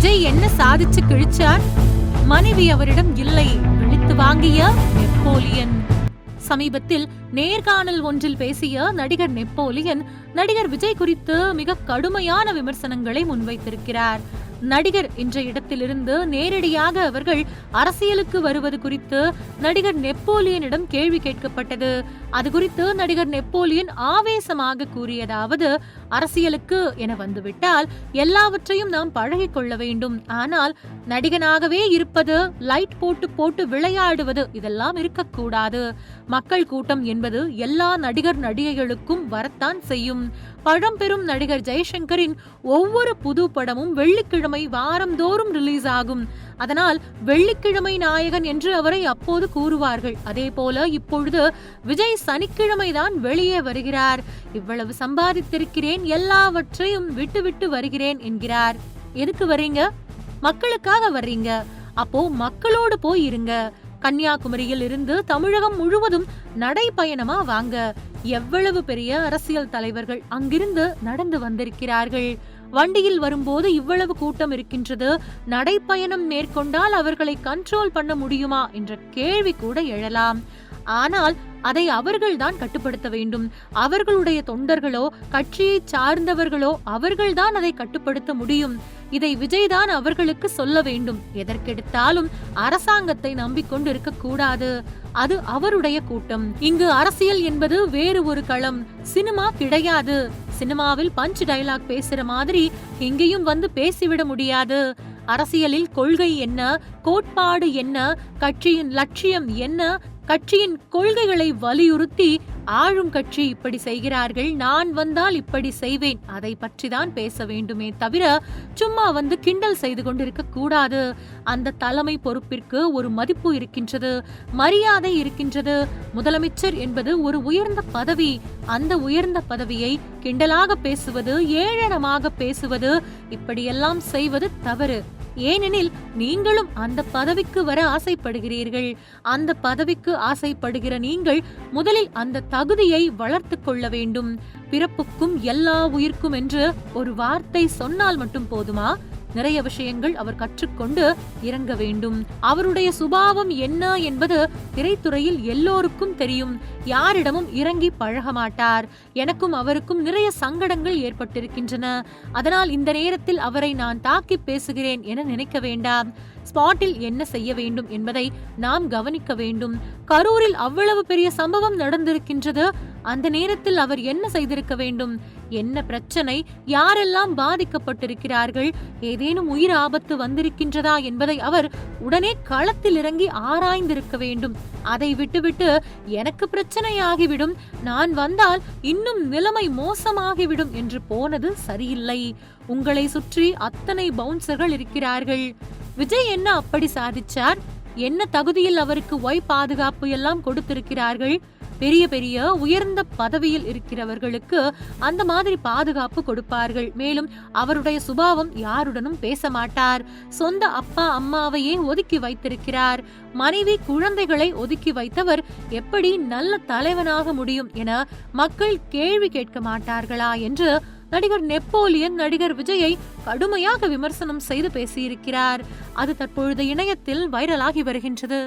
விஜய் என்ன சாதிச்சு கிழிச்சார்? மனைவி அவரிடம் இல்லை விழித்து வாங்கிய நெப்போலியன். சமீபத்தில் நேர்காணல் ஒன்றில் பேசிய நடிகர் நெப்போலியன் நடிகர் விஜய் குறித்து மிக கடுமையான விமர்சனங்களை முன்வைத்திருக்கிறார். நடிகர் என்ற இடத்திலிருந்து நேரடியாக அவர்கள் அரசியலுக்கு வருவது குறித்து நடிகர் நெப்போலியனிடம் கேள்வி கேட்கப்பட்டது. அது குறித்து நடிகர் நெப்போலியன் ஆவேசமாக கூறியதாவது அரசியலுக்கு என வந்துவிட்டால் எல்லாவற்றையும் நாம் பழகிக் கொள்ள வேண்டும். ஆனால் நடிகனாகவே இருப்பது லைட் போட்டு போட்டு விளையாடுவது இதெல்லாம் இருக்கக்கூடாது. மக்கள் கூட்டம் என்பது எல்லா நடிகர் நடிகைகளுக்கும் வரத்தான் செய்யும். பழம்பெரும் நடிகர் ஜெய்சங்கரின் ஒவ்வொரு புது படமும் வெள்ளிக்கிழமை வாரந்தோறும் ரிலீஸ் ஆகும். அதனால் வெள்ளிக்கிழமை நாயகன் என்று அவரை அப்போது கூறுவார்கள். அதே போல இப்பொழுது விஜய் சனிக்கிழமை தான் வெளியே வருகிறார். இவ்வளவு சம்பாதித்திருக்கிறேன் எல்லாவற்றையும் விட்டு விட்டு வருகிறேன் என்கிறார். எதுக்கு வர்றீங்க? மக்களுக்காக வர்றீங்க. அப்போ மக்களோடு போய் இருங்க. கன்னியாகுமரியில் இருந்து தமிழகம் முழுவதும் நடைபயணமா வாங்க. எவ்வளவு பெரிய அரசியல் தலைவர்கள் அங்கிருந்து நடந்து வந்திருக்கிறார்கள். வண்டியில் வரும்போது இவ்வளவு கூட்டம் இருக்கின்றது. நடைப்பயணம் மேற்கொண்டால் அவர்களை கண்ட்ரோல் பண்ண முடியுமா என்ற கேள்வி கூட எழலாம். ஆனால் அதை அவர்கள்தான் கட்டுப்படுத்த வேண்டும். அவர்களுடைய தொண்டர்களோ கட்சியை சார்ந்தவர்களோ அவர்கள்தான் அதை கட்டுப்படுத்த முடியும். இதை விஜய்தான் அவர்களுக்கு சொல்ல வேண்டும். எதற்கெடுத்தாலும் அரசாங்கத்தை நம்பிக்கொண்டு இருக்க கூடாது. அது அவருடைய கூட்டம். இங்கு அரசியல் என்பது வேறு ஒரு களம். சினிமா கிடையாது. சினிமாவில் பஞ்ச் டைலாக் பேசுற மாதிரி எங்கேயும் வந்து பேசிவிட முடியாது. அரசியலில் கொள்கை என்ன? கோட்பாடு என்ன? கட்சியின் லட்சியம் என்ன? கட்சியின் கொள்கைகளை வலியுறுத்தி ஆளும் கட்சி இப்படி செய்கிறார்கள் நான் வந்தால் இப்படி செய்வேன். அதை பற்றி தான் பேச வேண்டுமே தவிர சும்மா வந்து கிண்டல் செய்து கொண்டிருக்க கூடாது. அந்த தலைமை பொறுப்பிற்கு ஒரு மதிப்பு இருக்கின்றது மரியாதை இருக்கின்றது. முதலமைச்சர் என்பது ஒரு உயர்ந்த பதவி. அந்த உயர்ந்த பதவியை கிண்டலாக பேசுவது ஏழனமாக பேசுவது இப்படியெல்லாம் செய்வது தவறு. ஏனெனில் நீங்களும் அந்த பதவிக்கு வர ஆசைப்படுகிறீர்கள். அந்த பதவிக்கு ஆசைப்படுகிற நீங்கள் முதலில் அந்த தகுதியை வளர்த்து கொள்ள வேண்டும். பிறப்புக்கும் எல்லா உயிர்க்கும் என்று ஒரு வார்த்தை சொன்னால் மட்டும் போதுமா? நிறைய விஷயங்கள் அவர் கற்றுக்கொண்டு இறங்க வேண்டும். அவருடைய சுபாவம் என்ன என்பது திரைத்துறையில் எல்லோருக்கும் தெரியும். யாரிடமும் இறங்கி பழக மாட்டார். எனக்கும் அவருக்கும் நிறைய சங்கடங்கள் ஏற்பட்டிருக்கின்றன. அதனால் இந்த நேரத்தில் அவரை நான் தாக்கி பேசுகிறேன் என நினைக்க வேண்டாம். ஸ்பாட்டில் என்ன செய்ய வேண்டும் என்பதை நாம் கவனிக்க வேண்டும். கரூரில் அவ்வளவு பெரிய சம்பவம் நடந்திருக்கின்றது. அந்த நேரத்தில் அவர் என்ன செய்திருக்க வேண்டும்? என்ன பிரச்சனை? யாரெல்லாம் பாதிக்கப்பட்டிருக்கிறார்கள்? ஏதேனும் உயிர் ஆபத்து வந்திருக்கின்றதா என்பதை அவர் உடனே களத்தில் இறங்கி ஆராய்ந்திருக்க வேண்டும். அதை விட்டுவிட்டு எனக்கு பிரச்சனையாகிவிடும். நான் வந்தால் இன்னும் நிலைமை மோசமாகிவிடும் என்று போனது சரியில்லை. உங்களை சுற்றி அத்தனை பவுன்சர்கள் இருக்கிறார்கள். விஜய் என்ன அப்படி சாதிச்சார்? என்ன தகுதியில் அவருக்கு ஒய் பாதுகாப்பு எல்லாம் கொடுத்திருக்கிறார்கள்? பெரிய பெரிய உயர்ந்த பதவியில் இருக்கிறவர்களுக்கு அந்த மாதிரி பாதுகாப்பு கொடுப்பார்கள். மேலும் அவருடைய சுபாவம் யாருடனும் பேச மாட்டார் சொந்த அப்பா அம்மாவையே ஒதுக்கி வைத்திருக்கிறார். மனைவி குழந்தைகளை ஒதுக்கி வைத்தவர் எப்படி நல்ல தலைவனாக முடியும் என மக்கள் கேள்வி கேட்க மாட்டார்களா என்று நடிகர் நெப்போலியன் நடிகர் விஜயை கடுமையாக விமர்சனம் செய்து பேசியிருக்கிறார். அது தற்பொழுது இணையத்தில் வைரலாகி வருகின்றது.